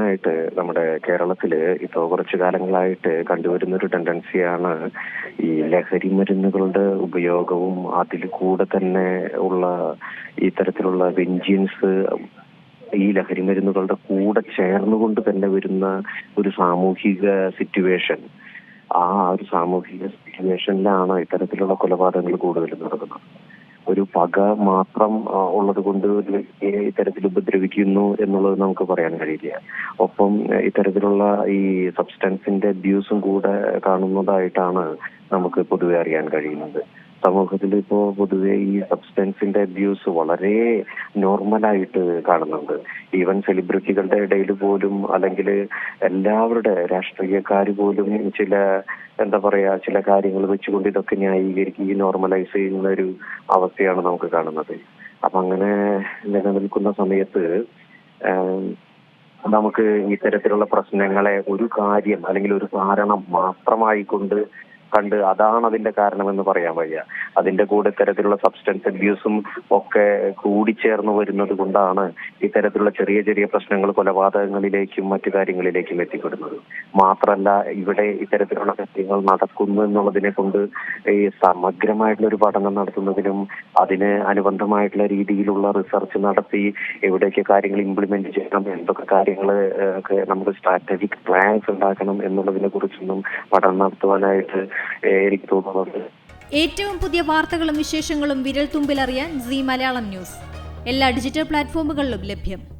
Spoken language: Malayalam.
പ്രധാനമായിട്ട് നമ്മുടെ കേരളത്തിൽ ഇപ്പോൾ കുറച്ചു കാലങ്ങളായിട്ട് കണ്ടുവരുന്ന ഒരു ടെൻഡൻസിയാണ് ഈ ലഹരി മരുന്നുകളുടെ ഉപയോഗവും അതിൽ കൂടെ തന്നെ ഉള്ള ഇത്തരത്തിലുള്ള വെഞ്ചിയൻസ് ഈ ലഹരി മരുന്നുകളുടെ കൂടെ ചേർന്നുകൊണ്ട് തന്നെ വരുന്ന ഒരു സാമൂഹിക സിറ്റുവേഷൻ ആ ഒരു സാമൂഹിക സിറ്റുവേഷനിലാണ് ഇത്തരത്തിലുള്ള കൊലപാതകങ്ങൾ കൂടുതലും നടക്കുന്നത്. ഒരു പക മാത്രം ഉള്ളത് കൊണ്ട് ഒരു വ്യക്തിയെ ഇത്തരത്തിൽ ഉപദ്രവിക്കുന്നു എന്നുള്ളത് നമുക്ക് പറയാൻ കഴിയില്ല. ഒപ്പം ഇത്തരത്തിലുള്ള ഈ സബ്സ്റ്റൻസിന്റെ അബ്യൂസും കൂടെ കാണുന്നതായിട്ടാണ് നമുക്ക് പൊതുവെ അറിയാൻ കഴിയുന്നത്. സമൂഹത്തിൽ ഇപ്പോ പൊതുവെ ഈ സബ്സ്റ്റൻസിന്റെ അബ്യൂസ് വളരെ നോർമലായിട്ട് കാണുന്നുണ്ട്. ഈവൻ സെലിബ്രിറ്റികളുടെ ഇടയിൽ പോലും അല്ലെങ്കിൽ എല്ലാവരുടെ രാഷ്ട്രീയക്കാർ പോലും ചില എന്താ പറയാ ചില കാര്യങ്ങൾ വെച്ചുകൊണ്ട് ഇതൊക്കെ ന്യായീകരിക്കുകയും നോർമലൈസ് ചെയ്യുന്ന ഒരു അവസ്ഥയാണ് നമുക്ക് കാണുന്നത്. അപ്പൊ അങ്ങനെ നിലനിൽക്കുന്ന സമയത്ത് നമുക്ക് ഇത്തരത്തിലുള്ള പ്രശ്നങ്ങളെ ഒരു കാര്യം അല്ലെങ്കിൽ ഒരു കാരണം മാത്രമായി കൊണ്ട് അതാണ് അതിന്റെ കാരണമെന്ന് പറയാൻ വയ്യ. അതിന്റെ കൂടെ ഇത്തരത്തിലുള്ള സബ്സ്റ്റൻസ് അബ്യൂസും ഒക്കെ കൂടിച്ചേർന്ന് വരുന്നത് കൊണ്ടാണ് ഇത്തരത്തിലുള്ള ചെറിയ ചെറിയ പ്രശ്നങ്ങൾ കൊലപാതകങ്ങളിലേക്കും മറ്റു കാര്യങ്ങളിലേക്കും എത്തിപ്പെടുന്നത്. മാത്രമല്ല ഇവിടെ ഇത്തരത്തിലുള്ള കാര്യങ്ങൾ നടക്കുന്നു എന്നുള്ളതിനെ കൊണ്ട് ഈ സമഗ്രമായിട്ടുള്ള ഒരു പഠനം നടത്തുന്നതിനും അതിന് അനുബന്ധമായിട്ടുള്ള രീതിയിലുള്ള റിസർച്ച് നടത്തി എവിടെയൊക്കെ കാര്യങ്ങൾ ഇംപ്ലിമെന്റ് ചെയ്യണം എന്തൊക്കെ കാര്യങ്ങൾ നമുക്ക് സ്ട്രാറ്റജിക് പ്ലാൻസ് ഉണ്ടാക്കണം എന്നുള്ളതിനെ കുറിച്ചൊന്നും പഠനം നടത്തുവാനായിട്ട് എനിക്ക് തോന്നുന്നത്. ഏറ്റവും പുതിയ വാർത്തകളും വിശേഷങ്ങളും വിരൽ തുമ്പിലറിയാൻ സി മലയാളം ന്യൂസ്. എല്ലാ ഡിജിറ്റൽ പ്ലാറ്റ്ഫോമുകളിലും ലഭ്യം.